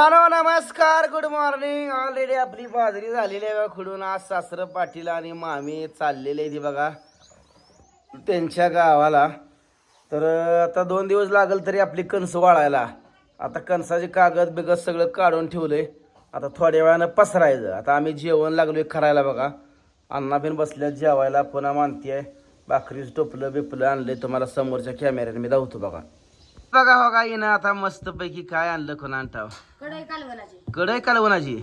Hello नमस्कार good morning already आपली बाजरी झालेली आहे खुडून. आज सासरं पाटील आणि मामी चाललेले आहे ती बघा. त्यांच्या गावाला. तर आता दोन दिवस लागल तरी आपली कणस वाळायला. आता कणसाचे कागद बिगद सगळं काढून ठेवलंय. आता थोड्या वेळानं पसरायचं. आता आम्ही जेवण लागलोय करायला बघा. अण्णा बिन बसल्या जेवायला. पुन्हा मानतीये भाकरीच टोपलं बिपलं आणलंय. तुम्हाला समोरच्या कॅमेऱ्याने मी धावतो बघा. बघा हो का येणं आता मस्त पैकी काय आणलं कोण आणताव कढई कालवणाची कडे कालवणाची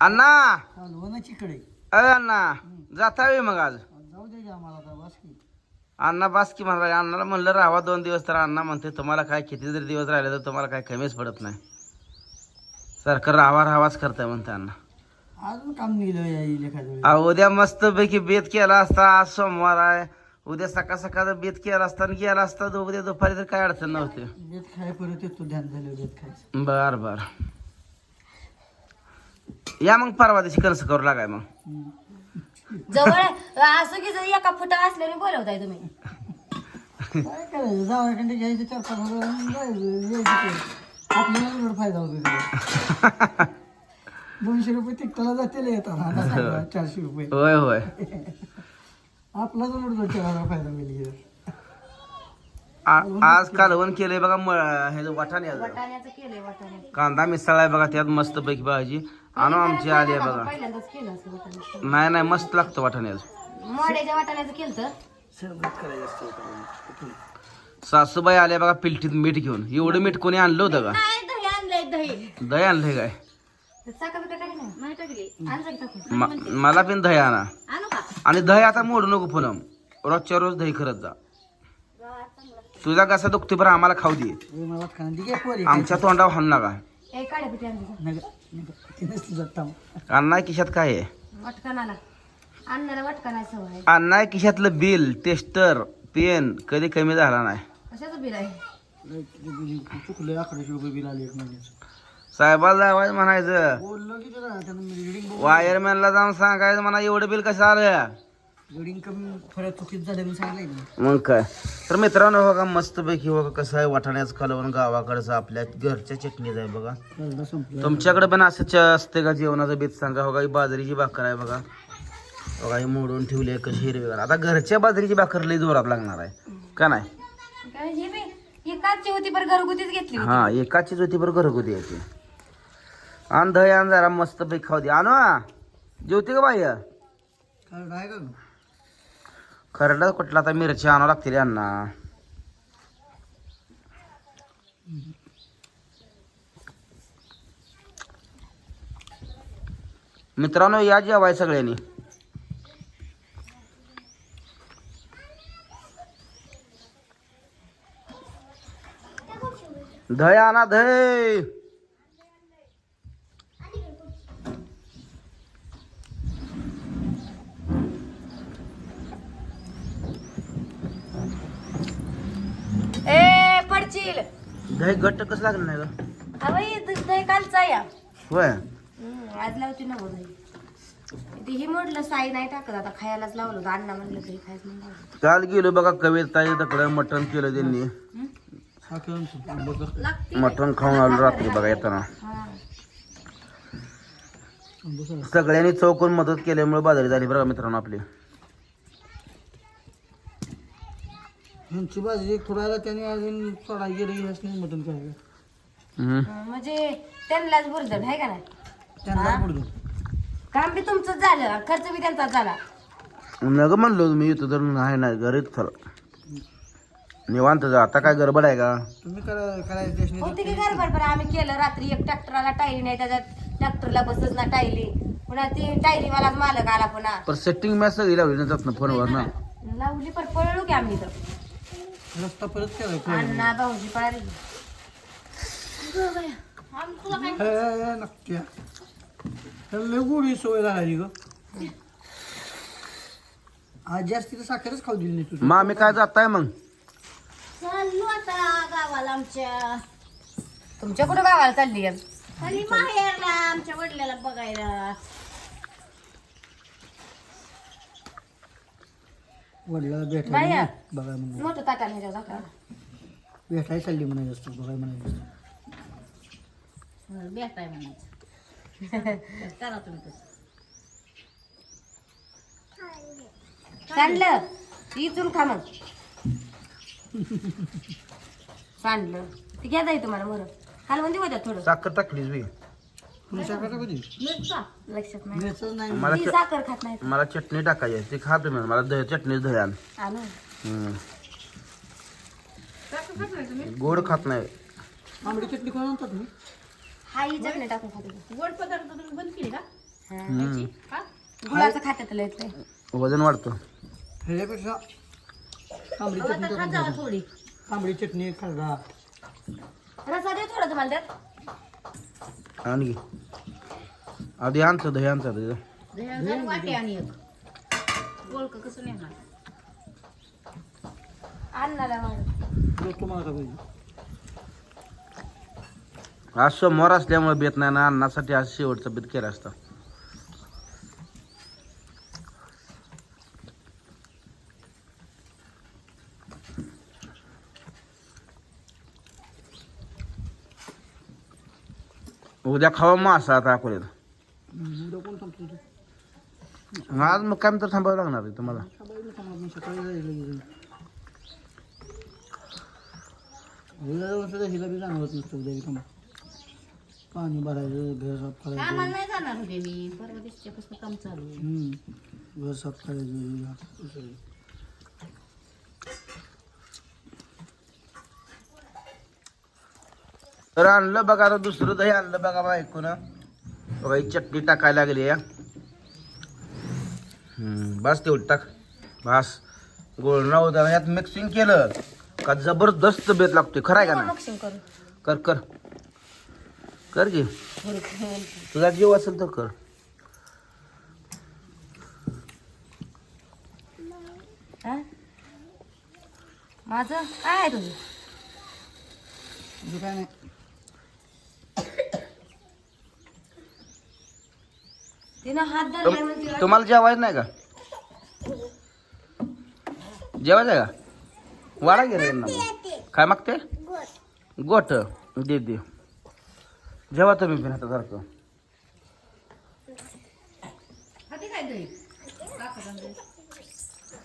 अण्णा! कालवणाची कडे अरे अण्णा जाता वे मग आज? जाऊ दे आम्हाला आता बस की. अण्णा बास की म्हणला अण्णाला म्हणलं राहा दोन दिवस तर अण्णा म्हणते तुम्हाला काय किती जरी दिवस राहिले तर तुम्हाला काय कमीच पडत नाही. सारखं राहावा राहावाच करताय म्हणते अण्णा. अजून काम निघलं अहो, उद्या मस्त पैकी बेत केला असता आज सोमवार आहे. उद्या सकाळ सकाळ बेत केला असता आणि गेला असता तर उद्या दुपारी तर काय अडचण नव्हती. बेत खाय परत येतो ध्यान झालं बेत खायचं. बर बर. या मग परवा दिवशी कणस करू लागाय मग. जवळ असं की जर एका फुटा असल्याने बोलवताय तुम्ही. काय करायचं? जावयाकडे घ्यायचं चार पाच हजार आणि जायचं यायचं ते. आपल्याला एवढा फायदा होतो त्याचा. दोनशे रुपये तिकटाला जातील सांगा चारशे रुपये. होय होय. आपला जो उडतो चार हजार फायदा इथं. आ- आज कालवण केलंय बघा म- हे जो वाटाणे आहे बघा. वाटाण्याचं केलंय वाटाणे. कांदा मिसळ आहे बघा त्यात मस्त पैकी भाजी. आणू आमची आली आहे बघा. पहिल्यांदाच केलं असं वाटाण्याचं नाही नाही मस्त लागतं मोड्याच्या वाटाण्याचं केलं तर? सरबत करायचं असतं होतं. सासूबाई आल्या बघा पिलटीत मीठ घेऊन. एवढं मीठ कोणी आणलं होतं का? नाही दही आणलंय दही. दही आणलंय काय? साखर बिकर टाकली नाही? नाही टाकली. आणलं की टाकून? म- मला पण दही आणा. आणि दही आता मोडू नको पुनम रोजच्या रोज दही करत जा. तुझा कसा दुखते बरं आम्हाला खाऊ दे. आमच्या तोंडावर हाण नका. अण्णा किशात काय आहे? अण्णा किशातलं बिल टेस्टर पेन कधी कमी झाला नाही. आहे साहेबाला जावायचं म्हणायचं. बोललो की त्याला त्यानं मी रिडिंग बघून वायरमॅनला जाऊन सांगायचं म्हणा एवढं बिल कसं आलं? रिडिंग कमी फरक चुकीत झालं मी सांगितलं की मग काय? तर मित्रांनो बघा मस्त पैकी बघा कसं आहे वाटाण्याचं कालवण गावाकडचं आपल्या घरच्या चटणीच आहे बघा. संपला. तुमच्याकडे पण असं च- असते का जेवणाचं बेत सांगा? बघा ही बाजरीची भाकर आहे बघा. बघा ही मोडून ठेवली आहे कशी हिरवी आता घरच्या बाजरीची भाकर लई जोरात लागणार आहे. का नाही? काय हे बी ही काची होती बरं घरगुतीच घेतली होती. हा एकाचीच होती बरं घरगुती यायची आण दही आण जरा मस्त पैकी खाऊ दे. आणू हा. जेवते का बाई? खरडा कुठला आता मिरची आणावं लागतील यांना. मित्रांनो या जेवाय सगळ्यांनी. दही आणा दही पडशील दही घट्ट कसं लागलं नाही दही कालचा या होय. हम्म, आज लावते ना दही. ते ही म्हटलं साई नाही टाकत. आता खायलाच लावलं होतं. अण्णा म्हणलं तरी खायचं. काल गेलो बघा कविता तकडे मटण केलं त्यांनी. लागते. मटण खाऊन आलो रात्री बघा येताना. हा. सगळ्यांनी चौकून मदत केल्यामुळे बाजारी झाली बघा मित्रांनो आपली. ह्यांची भाजी एक थोडा त्याने अजून सोडा गेलं की ह्यासनी मटण हम्म. हं, म्हणजे त्यांनाच बुरजड आहे का नाही? त्यांना पडतो काम बी तुमचंच झालं खर्च बी त्यांचाच झाला. नग म्हणलो मी येतो तर नाही नाही घरीच चल निवांत जा आता काय गडबड आहे का? तुम्ही करा करायचं होती की गडबड पण आम्ही केलं रात्री एक ट्रॅक्टरला टायरी नाही त्याच्यात ट्रॅक्टरला बसच ना टायली पुन्हा ती टायरी मलाच मालक आला पुन्हा. पण सेटिंग मॅच सगळी लावली ना जात ना. फोनवर ना लावली पण पळलो की आम्ही तर रस्ता परत करायचा अण्णा भाऊजी नक्की. त्याला लय गोडी सवय लागली ग. आज जास्ती तर साखरच खाऊ दिली नाही तुझं. मग आम्ही काय जाताय मग? चाललो आता गावाला आमच्या. तुमच्या कुठं गावाला चालली आहे? खाली माहेरला आमच्या वडिलाला बघायला. वडिला बाया. भेटायला बघाय म्हणून मोठं ताटाने ह्याच्यावर टाका. भेटायला चालली म्हणायचं असतं बघाय म्हणायचं असतं. हं, भेटाय म्हणायचं. करा तुम्ही तसं. सांडलं. इथून खा मग. सांडलं. ते घ्या जाई तुम्हाला बरं कालवंदी होत्या थोडं? साखर टाकलीच बी तुम्ही साखर कधी मिरचा लक्षात नाही. मिरचं नाही. मला ती च- साखर खात नाही. मला चटणी टाकायची आहे. ती खा तुम्ही. मला दही चटणीच दही आण. आणू. हम्म. गोड खात नाही. आंबडी चटणी कोण आणतात तुम्ही? हा ही चटणी टाकून खाते गोड पदार्थ तुम्ही बंद केले का? हम्म. हा? गुळाचं खात्यात लय ते. वजन वाढतं. ह्याच्यापेक्षा आंबडी चटणी टाकून. थोडी. आंबडी चटणी खरडा रसा दे थोडं तुम्हाला त्यात. आणि. आधी आणतं दही आणतं तिथं दह्याचं वाटे आणि एक. गोलक कसं नेणार? अन्नाला वाढ रोज तुम्हाला का पाहिजे? आज सोमवार असल्यामुळे बेत नाही ना अन्नासाठी आज शेवटचं बेत केलं असतं. उद्या खावा मासा आता अकोल्यात. उद्या कोण थांबतो तू आज मग काय तर थांबावं लागणार आहे तुम्हाला. मी सकाळी उद्या सुद्धा हिला बी जाणवत नसतं उद्या बी पाणी भरायचं घर साफ करायचं. कामाला नाही जाणार होते मी. परवा दिवशीपासून काम चालू आहे. हम्म. घर साफ करायचं हे असं. तर आणलं बघा आता दुसरं दही आणलं बघा बा ऐकून. बघा ही चटणी टाकायला लागली या. बस तेवढी टाक. बस. गोळ न होता यात मिक्सिंग केलं का जबरदस्त बेत लागतोय खरं आहे का ना बॉक्सिंग करू. कर कर. कर घे तुझा जीव असेल तर कर. हा? माझं? काय आहे तुझं? तुझं काय नाही तिनं हात म्हणजे तुम्हाला जेवायचं नाही का? जेवायचं आहे का? वाडा घे रे यांना. मग. काय मागते? गोट. दे दे. जेवा तुम्ही पण आता सारखं. खाते काय दही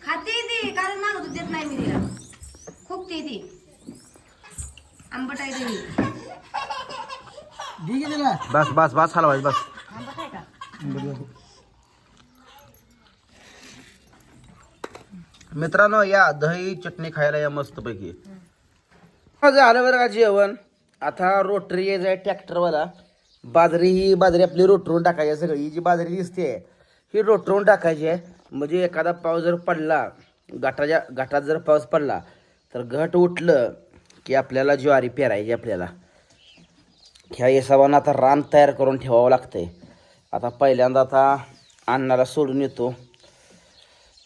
खाते ती कारण मागत होती, देत नाही मी तिला. खूप ती ती. आंबट आहे ती. दी की तिला. बस बस बस हलवायचं बस. मित्रांनो या दही चटणी खायला या मस्त पैकी झालं बरं का जेवण. आता रोटरी आहे ट्रॅक्टरवाला. बाजरी ही बाजरी आपली रोटरून टाकायची आहे सगळी. ही जी बाजरी दिसते ही रोटरून टाकायची आहे. म्हणजे एखादा पाऊस जर पडला घाटाच्या घाटात जर पाऊस पडला तर घट उठलं की आपल्याला ज्वारी पेरायची आपल्याला. ह्या हिशोबानं आता रान तयार करून ठेवावं लागतंय. आता पहिल्यांदा आता अण्णाला सोडून येतो.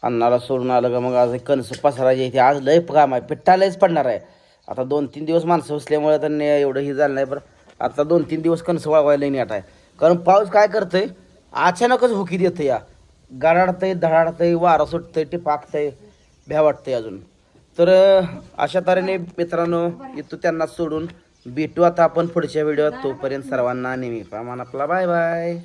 अन्नाला सोडून आलं का मग आज कणस पसरायचे इथे आज लय काम आहे. पिठ्ठा लयच पडणार आहे. आता दोन तीन दिवस माणसं बसल्यामुळे त्यांनी एवढं हे झालं नाही बरं. आता दोन तीन दिवस कणस वाळवायला नेट आहे कारण पाऊस काय करतंय? अचानकच हुकी देतं या. गडाडतंय धडाडतंय वारं सुटतंय पाकतंय भ्या वाटतंय अजून. तर अशा तऱ्हेने मित्रांनो येतो त्यांना सोडून भेटू आता आपण पुढच्या व्हिडिओत. तोपर्यंत सर्वांना नेहमी प्रमाण आपला. Bye bye.